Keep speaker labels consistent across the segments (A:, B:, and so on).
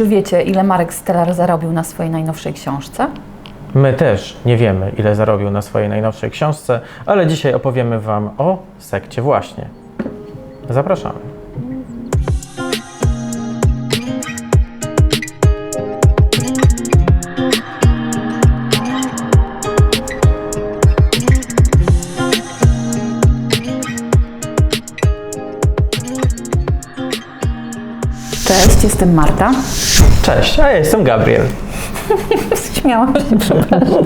A: Czy wiecie, ile Marek Stellar zarobił na swojej najnowszej książce?
B: My też nie wiemy, ile zarobił na swojej najnowszej książce, ale dzisiaj opowiemy Wam o sekcie właśnie. Zapraszamy.
A: Jestem Marta.
B: Cześć, a ja jestem Gabriel.
A: Śmiałam się, przepraszam.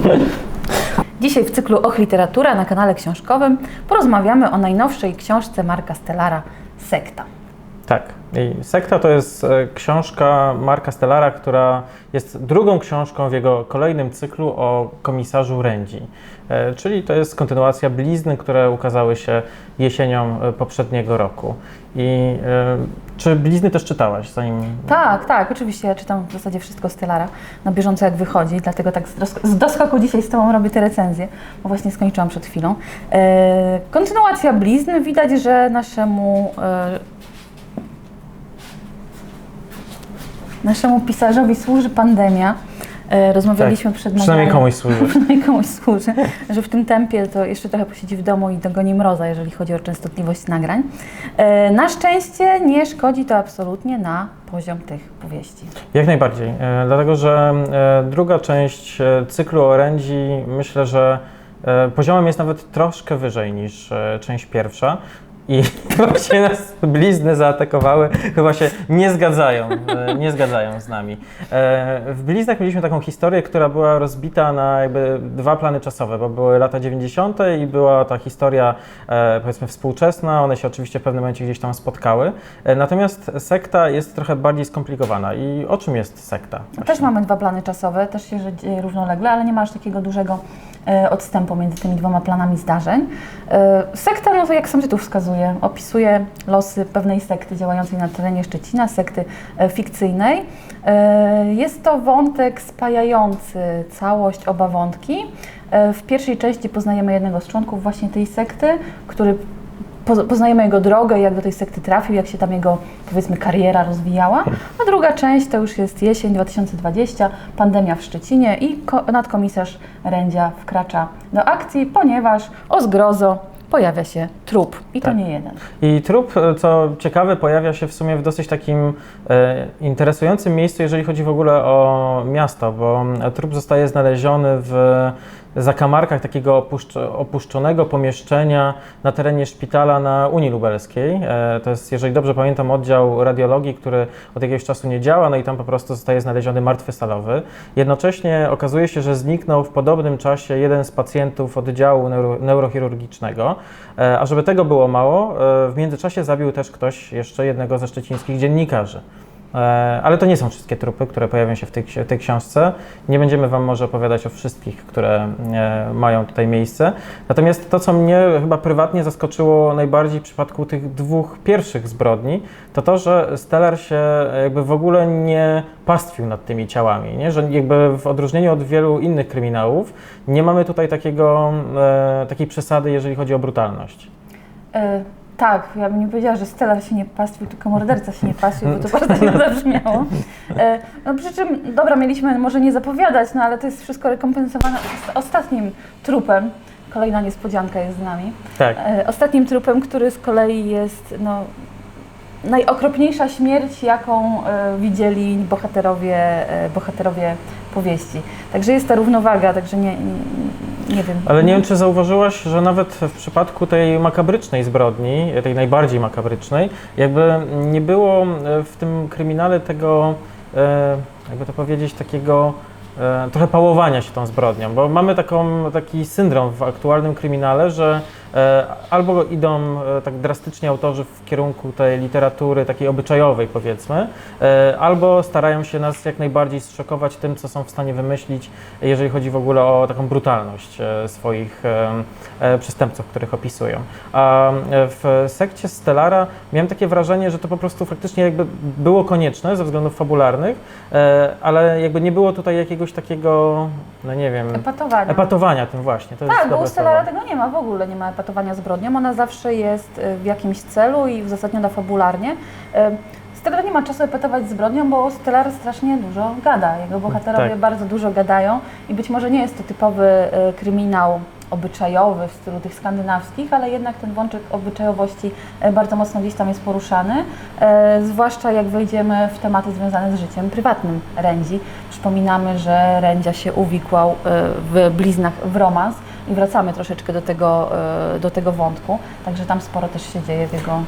A: Dzisiaj w cyklu Och Literatura na kanale książkowym porozmawiamy o najnowszej książce Marka Stellara Sekta.
B: Tak. I Sekta to jest e, książka Marka Stellara, która jest drugą książką w jego kolejnym cyklu o komisarzu Rędzi. E, Czyli to jest kontynuacja blizny, które ukazały się jesienią e, poprzedniego roku. I czy blizny też czytałaś, zanim
A: Tak, tak, oczywiście ja czytam w zasadzie wszystko Stellara na bieżąco jak wychodzi, dlatego tak z, dos- z doskoku dzisiaj z Tobą robię te recenzje, bo właśnie skończyłam przed chwilą. E, kontynuacja blizny, widać, że naszemu e, naszemu pisarzowi służy pandemia. E, rozmawialiśmy przed
B: Tak. przynajmniej komuś służy?
A: przynajmniej komuś służy, że w tym tempie to jeszcze trochę posiedzi w domu i dogoni mroza, jeżeli chodzi o częstotliwość nagrań. E, na szczęście nie szkodzi to absolutnie na poziom tych powieści.
B: Jak najbardziej, e, dlatego że druga część cyklu orędzi myślę, że poziomem jest nawet troszkę wyżej niż część pierwsza. I właśnie nas blizny zaatakowały, chyba się nie zgadzają, e, nie zgadzają z nami. E, W bliznach mieliśmy taką historię, która była rozbita na jakby dwa plany czasowe, bo były lata 90. i była ta historia e, powiedzmy współczesna, one się oczywiście w pewnym momencie gdzieś tam spotkały. Natomiast sekta jest trochę bardziej skomplikowana. I o czym jest sekta?
A: Też mamy dwa plany czasowe, też się dzieje równolegle, ale nie ma aż takiego dużego odstępu między tymi dwoma planami zdarzeń. Sekta, no to jak sam tytuł wskazuje, opisuje losy pewnej sekty działającej na terenie Szczecina, sekty e, fikcyjnej. E, jest to wątek spajający całość oba wątki. E, w pierwszej części poznajemy jednego z członków właśnie tej sekty, który poz- poznajemy jego drogę, jak do tej sekty trafił, jak się tam jego, powiedzmy, kariera rozwijała. A druga część to już jest jesień 2020, pandemia w Szczecinie i ko- nadkomisarz Rędzia wkracza do akcji, ponieważ o zgrozo pojawia się trup i to
B: Tak.
A: nie jeden.
B: I trup, e, co ciekawe, pojawia się w sumie w dosyć takim e, interesującym miejscu, jeżeli chodzi w ogóle o miasto, bo e, trup zostaje znaleziony w zakamarkach takiego opuszcz opuszczonego pomieszczenia na terenie szpitala na Unii Lubelskiej. E, to jest, jeżeli dobrze pamiętam, oddział radiologii, który od jakiegoś czasu nie działa, no i tam po prostu zostaje znaleziony martwy stalowy. Jednocześnie okazuje się, że zniknął w podobnym czasie jeden z pacjentów oddziału neuro neurochirurgicznego. E, A żeby tego było mało, e, w międzyczasie zabił też ktoś jeszcze jednego ze szczecińskich dziennikarzy. E, Ale to nie są wszystkie trupy, które pojawią się w tej, tej książce. Nie będziemy Wam może opowiadać o wszystkich, które e, mają tutaj miejsce. Natomiast to, co mnie chyba prywatnie zaskoczyło najbardziej w przypadku tych dwóch pierwszych zbrodni, to to, że Stellar się jakby w ogóle nie pastwił nad tymi ciałami, nie? że jakby w odróżnieniu od wielu innych kryminałów nie mamy tutaj takiego, e, takiej przesady, jeżeli chodzi o brutalność.
A: E, tak, ja bym nie powiedziała, że Stellar się nie pastwił, tylko morderca się nie pastwił, bo to bardzo źle zabrzmiało. E, no przy czym, dobra, mieliśmy może nie zapowiadać, no ale to jest wszystko rekompensowane os- ostatnim trupem. Kolejna niespodzianka jest z nami.
B: Tak.
A: E, Ostatnim trupem, który z kolei jest no, najokropniejsza śmierć, jaką e, widzieli bohaterowie, bohaterowie powieści. Także jest ta równowaga, także nie, nie, nie wiem.
B: Ale nie wiem, czy zauważyłaś, że nawet w przypadku tej makabrycznej zbrodni, tej najbardziej makabrycznej, jakby nie było e, w tym kryminale tego, e, jakby to powiedzieć, takiego e, trochę pałowania się tą zbrodnią, bo mamy taką, taki syndrom w aktualnym kryminale, że albo idą e, tak drastycznie autorzy w kierunku tej literatury takiej obyczajowej powiedzmy, e, albo starają się nas jak najbardziej zszokować tym, co są w stanie wymyślić, jeżeli chodzi w ogóle o taką brutalność e, swoich e, e, przestępców, których opisują. A e, w sekcie Stellara miałem takie wrażenie, że to po prostu faktycznie jakby było konieczne ze względów fabularnych, e, ale jakby nie było tutaj jakiegoś takiego, no nie wiem,
A: Epatowania.
B: epatowania tym właśnie. To
A: Tak, bo u Stellara tego nie ma, w ogóle nie ma epatowania zbrodnią. Ona zawsze jest y, w jakimś celu i uzasadniona fabularnie. Y, Stellar nie ma czasu epatować zbrodnią, bo Stellar strasznie dużo gada. Jego bohaterowie
B: Tak.
A: bardzo dużo gadają i być może nie jest to typowy e, kryminał obyczajowy w stylu tych skandynawskich, ale jednak ten wączek obyczajowości bardzo mocno gdzieś tam jest poruszany, e, zwłaszcza jak wejdziemy w tematy związane z życiem prywatnym Rędzi. Przypominamy, że Rędzia się uwikłał e, w bliznach w romans i wracamy troszeczkę do tego, e, do tego wątku, także tam sporo też się dzieje w jego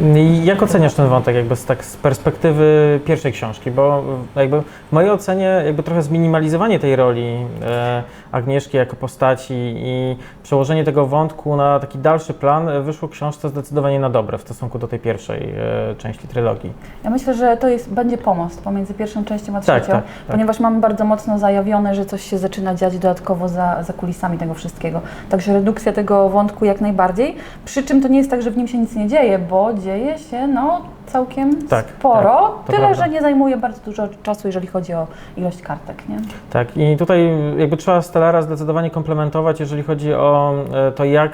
B: I jak oceniasz ten wątek jakby z, tak z perspektywy pierwszej książki? Bo e, jakby w mojej ocenie jakby trochę zminimalizowanie tej roli e, Agnieszki jako postaci i przełożenie tego wątku na taki dalszy plan wyszło książce zdecydowanie na dobre w stosunku do tej pierwszej e, części trylogii.
A: Ja myślę, że to jest, będzie pomost pomiędzy pierwszą częścią a
B: Tak,
A: trzecią,
B: tak, tak.
A: ponieważ mamy bardzo mocno zajawione, że coś się zaczyna dziać dodatkowo za, za kulisami tego wszystkiego. Także redukcja tego wątku jak najbardziej. Przy czym to nie jest tak, że w nim się nic nie dzieje, bo dzieje się no całkiem
B: Tak,
A: sporo,
B: tak,
A: tyle,
B: prawda.
A: że nie zajmuje bardzo dużo czasu, jeżeli chodzi o ilość kartek. Nie?
B: Tak, i tutaj jakby trzeba Stellara zdecydowanie komplementować, jeżeli chodzi o e, to, jak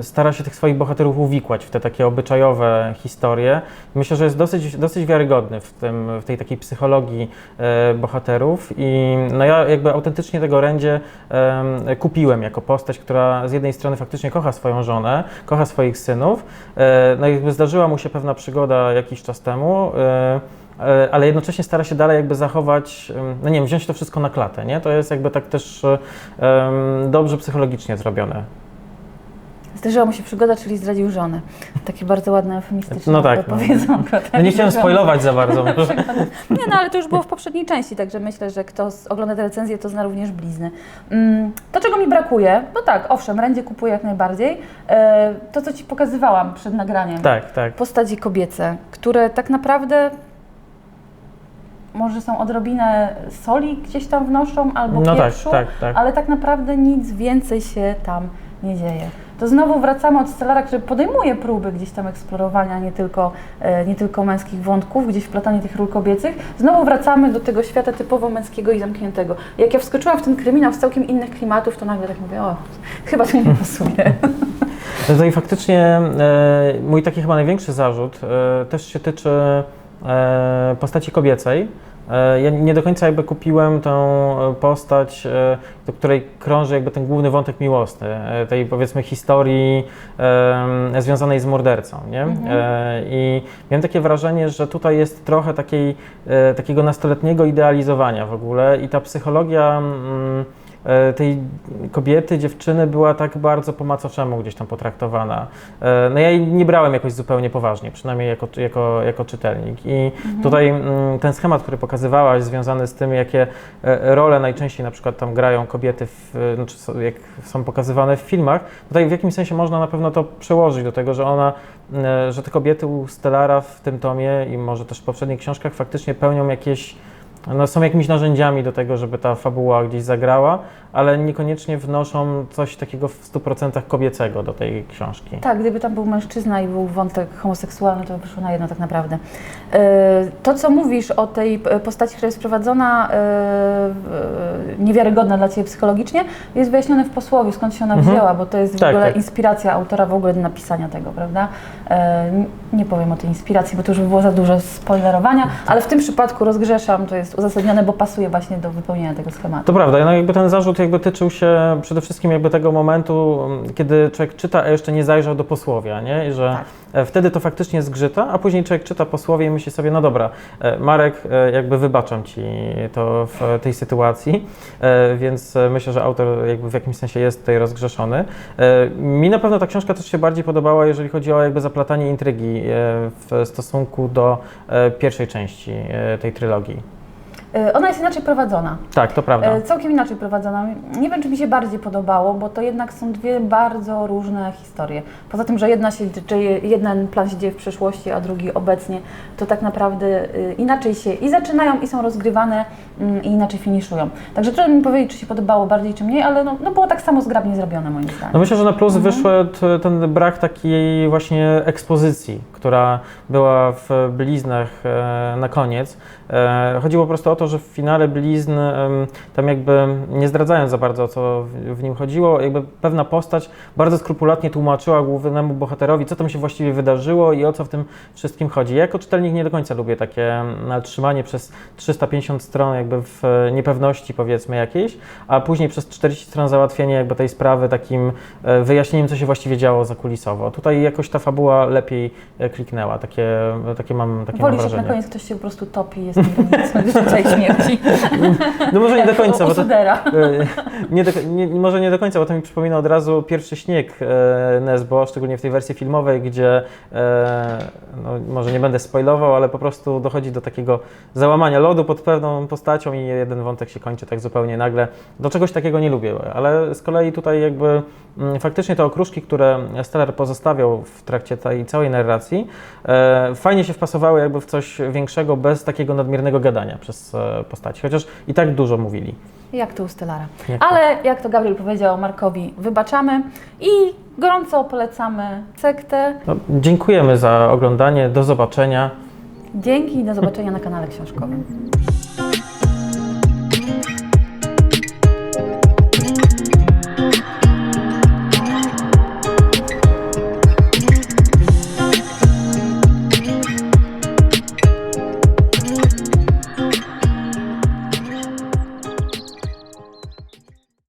B: stara się tych swoich bohaterów uwikłać w te takie obyczajowe historie. Myślę, że jest dosyć, dosyć wiarygodny w, tym, w tej takiej psychologii e, bohaterów i no ja jakby autentycznie tego Rędzie em, kupiłem jako postać, która z jednej strony faktycznie kocha swoją żonę, kocha swoich synów, e, no jakby zdarzyła mu się pewna przygoda jakiś czas temu, e, e, ale jednocześnie stara się dalej jakby zachować, no nie wiem, wziąć to wszystko na klatę, nie? To jest jakby tak też e, dobrze psychologicznie zrobione.
A: Zdarzyła mu się przygoda, czyli zdradził żonę. Takie bardzo ładne, eufemistyczne
B: No tak, no.
A: powiedzonko.
B: No
A: tak,
B: nie chciałem
A: że-
B: spoilować za bardzo.
A: Nie, no ale to już było w poprzedniej części, także myślę, że kto ogląda tę recenzję, to zna również blizny. Mm, To, czego mi brakuje, no tak, owszem, rędzie kupuję jak najbardziej. E, To, co Ci pokazywałam przed nagraniem.
B: Tak, tak.
A: Postaci kobiece, które tak naprawdę może są odrobinę soli gdzieś tam wnoszą, albo
B: No tak,
A: pieprzu,
B: tak, tak.
A: ale tak naprawdę nic więcej się tam nie dzieje. To znowu wracamy od Stellara, który podejmuje próby gdzieś tam eksplorowania nie tylko, e, nie tylko męskich wątków, gdzieś wplatanie tych ról kobiecych. Znowu wracamy do tego świata typowo męskiego i zamkniętego. Jak ja wskoczyłam w ten kryminał z całkiem innych klimatów, to nagle tak mówię, o, chyba to nie pasuje.
B: No i faktycznie e, mój taki chyba największy zarzut e, też się tyczy postaci kobiecej. E, ja nie do końca jakby kupiłem tą e, postać, e, do której krąży jakby ten główny wątek miłosny, tej powiedzmy historii e, związanej z mordercą, nie? E, I miałem takie wrażenie, że tutaj jest trochę takiej, e, takiego nastoletniego idealizowania w ogóle i ta psychologia mm, tej kobiety, dziewczyny była tak bardzo po macoszemu gdzieś tam potraktowana. E, No ja jej nie brałem jakoś zupełnie poważnie, przynajmniej jako, jako, jako czytelnik. I tutaj mm, ten schemat, który pokazywałaś, związany z tym, jakie e, role najczęściej na przykład tam grają kobiety, w, e, znaczy jak są pokazywane w filmach, tutaj w jakimś sensie można na pewno to przełożyć do tego, że ona, e, że te kobiety u Stellara w tym tomie i może też w poprzednich książkach faktycznie pełnią jakieś no, są jakimiś narzędziami do tego, żeby ta fabuła gdzieś zagrała, ale niekoniecznie wnoszą coś takiego w 100% kobiecego do tej książki.
A: Tak, gdyby tam był mężczyzna i był wątek homoseksualny, to by wyszło na jedno tak naprawdę. E, To, co mówisz o tej postaci, która jest prowadzona, e, w- niewiarygodna dla Ciebie psychologicznie, jest wyjaśnione w posłowie, skąd się ona
B: Mhm.
A: wzięła, bo to jest w
B: Tak,
A: ogóle
B: tak.
A: inspiracja autora w ogóle do napisania tego, prawda? E, Nie powiem o tej inspiracji, bo to już by było za dużo spoilerowania, ale w tym przypadku rozgrzeszam, to jest uzasadnione, bo pasuje właśnie do wypełnienia tego schematu.
B: To prawda, no jakby ten zarzut jakby tyczył się przede wszystkim jakby tego momentu, kiedy człowiek czyta, a jeszcze nie zajrzał do posłowia, nie? I że
A: Tak.
B: e, wtedy to faktycznie zgrzyta, a później człowiek czyta posłowie i myśli sobie, no dobra, e, Marek, e, jakby wybaczam Ci to w tej sytuacji, więc myślę, że autor jakby w jakimś sensie jest tutaj rozgrzeszony. Mi na pewno ta książka też się bardziej podobała, jeżeli chodzi o jakby zaplatanie intrygi w stosunku do pierwszej części tej trylogii.
A: E, Ona jest inaczej prowadzona.
B: Tak, to prawda.
A: E, Całkiem inaczej prowadzona. Nie wiem, czy mi się bardziej podobało, bo to jednak są dwie bardzo różne historie. Poza tym, że jedna się dzieje, jeden plan się dzieje w przeszłości, a drugi obecnie, to tak naprawdę y, inaczej się i zaczynają, i są rozgrywane, mm, i inaczej finiszują. Także trudno mi powiedzieć, czy się podobało bardziej, czy mniej, ale no, no było tak samo zgrabnie zrobione moim zdaniem.
B: No myślę, że na plus
A: Mhm.
B: wyszedł ten brak takiej właśnie ekspozycji, która była w bliznach e, na koniec. E, chodziło po prostu o to, że w finale blizn, tam jakby nie zdradzając za bardzo o co w, nim chodziło, jakby pewna postać bardzo skrupulatnie tłumaczyła głównemu bohaterowi, co tam się właściwie wydarzyło i o co w tym wszystkim chodzi. Ja jako czytelnik nie do końca lubię takie trzymanie przez 350 stron jakby w niepewności powiedzmy jakiejś, a później przez 40 stron załatwienie jakby tej sprawy takim e, wyjaśnieniem, co się właściwie działo zakulisowo. Tutaj jakoś ta fabuła lepiej e, kliknęła, takie, takie mam, takie mam
A: Wolisz, jak na
B: wrażenie.
A: koniec ktoś się po prostu topi jest niegraniczny życia i śmierci.
B: No może nie do końca, bo to. E, nie do, nie, może nie do końca, bo to mi przypomina od razu pierwszy śnieg e, Nesbo, szczególnie w tej wersji filmowej, gdzie e, no, może nie będę spoilował, ale po prostu dochodzi do takiego załamania lodu pod pewną postacią i jeden wątek się kończy tak zupełnie nagle. Do czegoś takiego nie lubię, ale z kolei tutaj jakby mm, faktycznie te okruszki, które Stellar pozostawiał w trakcie tej całej narracji, e, fajnie się wpasowały jakby w coś większego, bez takiego nadmiernego gadania przez e, postaci, chociaż i tak dużo mówili.
A: Jak to u Stellara.
B: Jak?
A: Ale jak to Gabriel powiedział Markowi, wybaczamy i gorąco polecamy sektę.
B: No, dziękujemy za oglądanie. Do zobaczenia.
A: Dzięki i do zobaczenia na kanale książkowym.